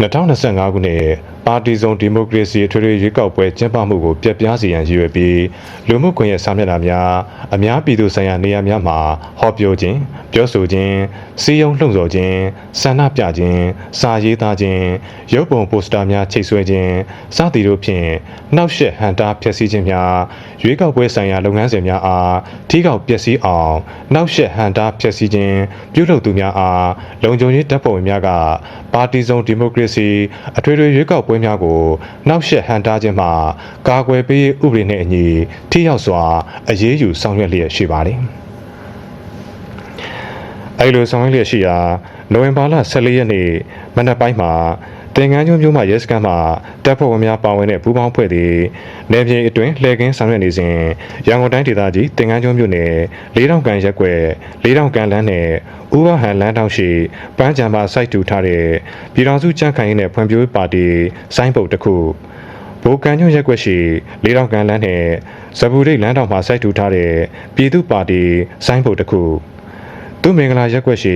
2025ခုနှစ် ပါတီစုံဒီမိုကရေစီအထွေထွေရွေးကောက်ပွဲကျင်းပမှုကိုပြက်ပြားစေရန်ရည်ရွယ်ပြီးလူမှုကွန်ရက်စာမျက်နှာများအများပြည်သူဆိုင်ရာနေရာများမှာဟောပြောခြင်းပြောဆိုခြင်းစီယုံလှုံ့ဆော်ခြင်းဆန္ဒပြခြင်းစာရေးသားခြင်းရုပ်ပုံပိုစတာများချိတ်ဆွဲခြင်းစသည်တို့ဖြင့်နှောက်ယှက်ဟန်တာဖျက်ဆီးခြင်းများရွေးကောက်ပွဲဆိုင်ရာလုပ်ငန်းစဉ်များအားထိကောက်ပျက်စီးအောင်နှောက်ယှက်ဟန်တာဖျက်ဆီးခြင်းပြုလုပ်သူများအားလုံခြုံရေးတပ်ဖွဲ့ဝင်များကပါတီစုံဒီမိုကရေစီအထွေထွေရွေးကောက်ပွဲများကိုနှောက်ယှက်ဟန်တာခြင်းမှကာကွယ်ပေးရေးဥပဒေနှင့်အညီထိရောက်စွာအရေးယူဆောင်ရွက်လျက်ရှိပါသည်အဲဒီလိုဆောင်ရွက်လျက်ရှိရာနိုဝင်ဘာလ14ရက်နေ့မနက်ပိုင်းမှာ တင်ငန်းကျွန်းမြို့မှာရဲစခန်းမှာတပ်ဖွဲ့ဝင်များပါဝင်တဲ့ပူးပေါင်းဖွဲ့သည်နေပြည်အတွင်းလှည့်ကင်းဆောင်ရွက်နေစဉ်ရန်ကုန်တိုင်းဒေသကြီးတင်ငန်းကျွန်းမြို့နယ်လေးတောင်ကန်ရက်ကွက်လေးတောင်ကန်လမ်းနဲ့ဥပဟန်လမ်းတောင်ရှိပန်းကြံပါစိုက်တူထားတဲ့ပြည်တော်စုကြံ့ခိုင်ရေးနဲ့ဖွံ့ဖြိုးရေးပါတီစိုင်းပုတ်တစ်ခုဘိုကန်ညွန့်ရက်ကွက်ရှိလေးတောင်ကန်လမ်းနဲ့ဇဘူရိတ်လမ်းတောင်မှာစိုက်တူထားတဲ့ပြည်သူ့ပါတီစိုင်းပုတ်တစ်ခု သူမင်္ဂလာရက်ကွက်ရှိ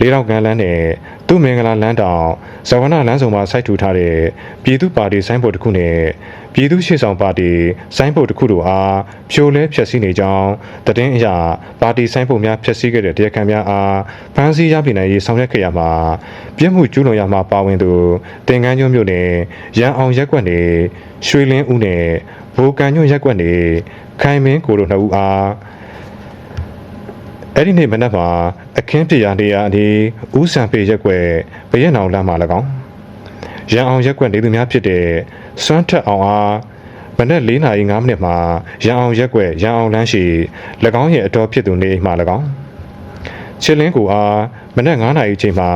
လေးတောင်ကန်လမ်းနဲ့သူမင်္ဂလာလမ်းတောင်ဇဝနလမ်းဆောင်မှာစိုက်ထူထားတဲ့ပြည်သူ့ပါတီဆိုင်းဘုတ်တစ်ခုနဲ့ပြည်သူ့ရှေ့ဆောင်ပါတီဆိုင်းဘုတ်တစ်ခုတို့အားဖြိုလဲဖျက်ဆီးနေကြောင်းတည်င်းအရာပါတီဆိုင်းဘုတ်များဖျက်ဆီးခဲ့တဲ့တရားခံများအားဖမ်းဆီးရမိနိုင်ရေးဆောင်ရွက်ခဲ့ရမှာပြစ်မှုကျူးလွန်ရမှာပါဝင်သူတင်ကန်းကျွန်းမြို့နယ်ရန်အောင်ရက်ကွက်နယ်ရွှေလင်းဦးနယ်ဘိုကန်ညွန့်ရက်ကွက်နယ်ခိုင်မင်းကိုတို့နှစ်ဦးအား အဲ့ဒီနေ့မနက်မှာအခင်းပြရာနေရာအနီးဦးဆန်ပေရက်ွက်ဘရက်နောင်လမ်းမှာ၎င်းရန်အောင်ရက်ွက်နေသူများဖြစ်တဲ့စွမ်းထက်အောင်အားမနက်၄နာရီ5မိနစ်မှာရန်အောင်ရက်ွက်ရန်အောင်လမ်းရှိ၎င်းရဲ့အတော်ဖြစ်သူနေအိမ်မှာ၎င်းချစ်လင်းကိုအားမနက်9နာရီချိန်မှာ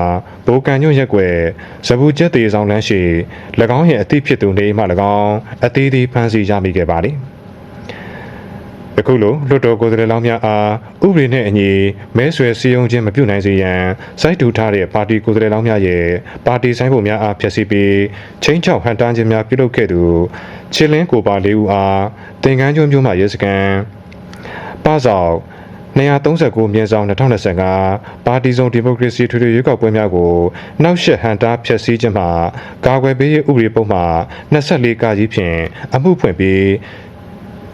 ဘိုကန်ညွန့်ရက်ွက်ဇဘူးကျက်သေးဆောင်လမ်းရှိ၎င်းရဲ့အသည့်ဖြစ်သူနေအိမ်မှာ၎င်းအသေးသေးဖမ်းဆီးရမိခဲ့ပါသည် ယခုလိုလွတ်တော်ကိုယ်စားလှယ်လောင်းများအားဥပဒေနဲ့အညီမဲဆွယ်စည်းရုံးခြင်းမပြုနိုင်စေရန်စိုက်တူထားတဲ့ပါတီကိုယ်စားလှယ်လောင်းများရဲ့ပါတီဆိုင်ပုံများအားဖျက်ဆီးပြီးချင်းချောက်ဟန်တန်းခြင်းများပြုလုပ်ခဲ့သူချစ်လင်းကိုပါလေးဦးအားတင်ကန်းကျွန်းမြို့မှရဲစခန်းပဆောင်239မြင်းဆောင်2025ပါတီစုံဒီမိုကရေစီထွေထွေရွေးကောက်ပွဲများကိုနှောက်ယှက်ဟန်တာဖျက်ဆီးခြင်းမှာကာကွယ်ပေးရေးဥပဒေပုံမှာ24ကာကြီးဖြင့်အမှုဖွင့်ပြီး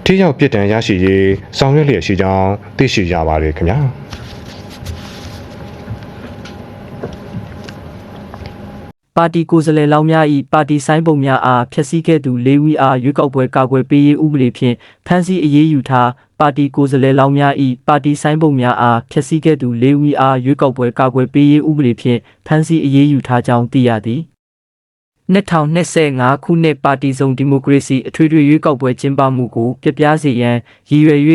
ထိရောက်ပြစ်ဒဏ်ရရှိရေးဆောင်ရွက်လျက်ရှိကြောင်းသိရှိရပါတယ်ခင်ဗျာပါတီကိုယ်စားလှယ်လောင်းများ၏ပါတီဆိုင်ပုံများအားဖျက်ဆီးခဲ့သူ၄ဦးအားရွေးကောက်ပွဲကာကွယ်ပေးရေးဥပဒေဖြင့်ဖမ်းဆီးအရေးယူထားပါတီကိုယ်စားလှယ်လောင်းများ၏ပါတီဆိုင်ပုံများအားဖျက်ဆီးခဲ့သူ၄ဦးအားရွေးကောက်ပွဲကာကွယ်ပေးရေးဥပဒေဖြင့်ဖမ်းဆီးအရေးယူထားကြောင်းသိရသည် 2025ခုနှစ်ပါတီစုံဒီမိုကရေစီအထွေထွေရွေးကောက်ပွဲကျင်းပမှုကိုပြပြစေရန်ရည်ရွယ်၍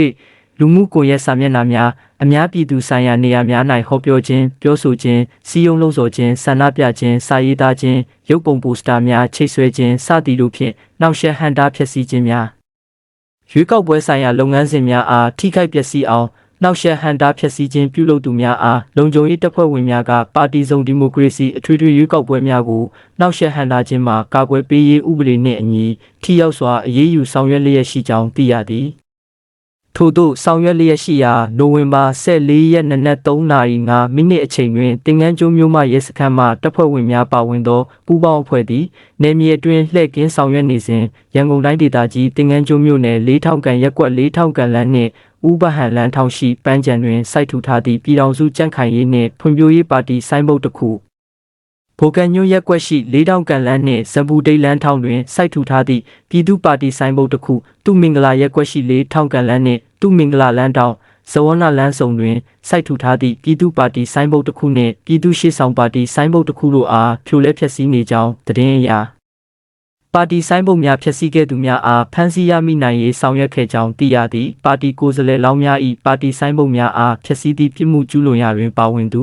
လူမှုကွန်ရက်စာမျက်နှာများအများပြည်သူဆိုင်ရာနေရာများ၌ဟောပြောခြင်းပြောဆိုခြင်းစီယုံလုံးဆော်ခြင်းဆန္ဒပြခြင်းစာရေးသားခြင်းရုပ်ပုံပိုစတာများချိတ်ဆွဲခြင်းစသည်တို့ဖြင့်နှောက်ယှက်ဟန်တာဖျက်ဆီးခြင်းများရွေးကောက်ပွဲဆိုင်ရာလုပ်ငန်းစဉ်များအားထိခိုက်ပျက်စီးအောင် နှောက်ယှက်ဟန်တာဖျက်ဆီးခြင်းပြုလုပ်သူများအားလုံခြုံရေးတပ်ဖွဲ့ဝင်များကပါတီစုံဒီမိုကရေစီအထွေထွေရွေးကောက်ပွဲများကိုနှောက်ယှက်ဟန်တာခြင်းမှာကာကွယ်ပေးရေးဥပဒေနှင့်အညီထိရောက်စွာအရေးယူဆောင်ရွက်လျက်ရှိကြောင်းသိရသည်ထို့သို့ဆောင်ရွက်လျက်ရှိရာနိုဝင်ဘာ14ရက်နေ့နက်3:05မိနစ်အချိန်တွင်တင်ငန်းကျွန်းမြို့မှရဲစခန်းမှတပ်ဖွဲ့ဝင်များပါဝင်သောပူးပေါင်းအဖွဲ့သည်နေမြေအတွင်းလှည့်ကင်းဆောင်ရွက်နေစဉ်ရန်ကုန်တိုင်းဒေသကြီးတင်ငန်းကျွန်းမြို့နယ်၄ထောင်ကန်ရက်ကွက်၄ထောင်ကန်လမ်းနှင့် ဥပဟန်လမ်းထောင်ရှိပန်းကြံတွင်စိုက်ထူထားသည့်ပြည်တော်စုကြန့်ခိုင်ရေးနှင့်ဖွံ့ဖြိုးရေးပါတီဆိုင်းဘုတ်တစ်ခုဗိုလ်ကန်ညွန့်ရက်ကွက်ရှိ၄တောင်ကန်လန်းနှင့်ဇဘူဒိတ်လန်းထောင်တွင်စိုက်ထူထားသည့်ပြည်သူ့ပါတီဆိုင်ဘုတ်တစ်ခုသူမင်္ဂလာရက်ကွက်ရှိ၄ထောင်ကန်လန်းနှင့်သူမင်္ဂလာလန်းတောင်ဇဝနလန်းဆောင်တွင်စိုက်ထူထားသည့်ပြည်သူ့ပါတီဆိုင်ဘုတ်တစ်ခုနှင့်ပြည်သူ့ရှေ့ဆောင်ပါတီဆိုင်ဘုတ်တစ်ခုတို့အားဖြိုလဲဖျက်ဆီးနေကြောင်းသတင်းအရ ပါတီဆိုင်ဘုတ်များဖျက်ဆီးခဲ့သူများအားဖမ်းဆီးရမိနိုင်ရေးဆောင်ရွက်ခဲ့ကြောင်းသိရသည်ပါတီကိုယ်စားလှယ်လောင်းများ၏ပါတီဆိုင်ဘုတ်များအားဖျက်ဆီးသည့်ပြစ်မှုကျူးလွန်ရာတွင်ပါဝင်သူ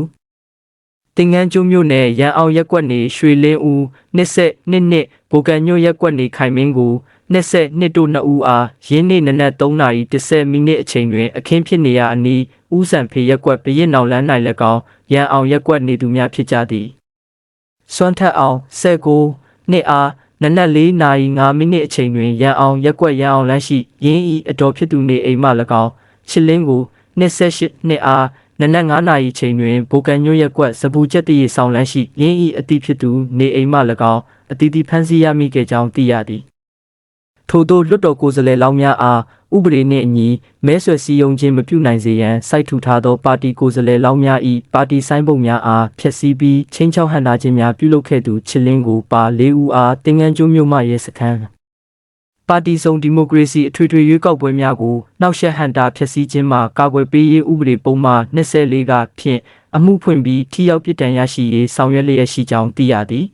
တင်ငန်းကျွန်းမြို့နယ်ရန်အောင်ရက်ကွက်နေရွှေလင်းဦးနှစ်ဆက်နှစ်နှစ်ဘိုကန်ညို့ရက်ကွက်နေခိုင်မင်းကိုနှစ်ဆက်နှစ်တို့နှစ်ဦးအားရင်းနေနနက်3:30မိနစ်အချိန်တွင်အခင်းဖြစ်နေရာအနီးဦးစံဖေရက်ကွက်ပရစ်နောင်လန်း၌၎င်းရန်အောင်ရက်ကွက်နေသူများဖြစ်ကြသည်စွမ်းထက်အောင်ဆက်ကိုနှစ်အား နနက်4:05မိနစ်အချိန်တွင်ရန်အောင်ရက်ကွက်ရန်အောင်လမ်းရှိရင်းဤအတော်ဖြစ်သူနေအိမ်မှ၎င်းချစ်လင်းကို28နှစ်အားနနက်9နာရီချိန်တွင်ဘိုကန်ညွန့်ရက်ကွက်စပူချက်တရီဆောင်လန်းရှိရင်းဤအတိဖြစ်သူနေအိမ်မှ၎င်းအတီးတီဖမ်းဆီးရမိခဲ့ကြောင်းသိရသည်ထို့သောလွတ်တော်ကိုယ်စားလှယ်လောင်းများအား ဥပဒေနှင့်အညီမဲဆွယ်စည်းရုံးခြင်းမပြုနိုင်စေရန်စိုက်ထူထားသောပါတီကိုယ်စားလှယ်လောင်းများ၏ပါတီဆိုင်ပုံများအားဖျက်ဆီးပြီးချင်းချောက်ဟန်တာခြင်းများပြုလုပ်ခဲ့သူချစ်လင်းကိုပါ၄ဦးအားတင်ငန်းကျွန်းမြို့မှရဲစခန်းပါတီစုံဒီမိုကရေစီအထွေထွေရွေးကောက်ပွဲများကိုနှောက်ယှက်ဟန်တာဖျက်ဆီးခြင်းမှကာကွယ်ပေးရေးဥပဒေပုံမှန်24ကဖြင့်အမှုဖွင့်ပြီးထိရောက်ပြစ်ဒဏ်ရရှိရေးဆောင်ရွက်လျက်ရှိကြောင်းသိရသည်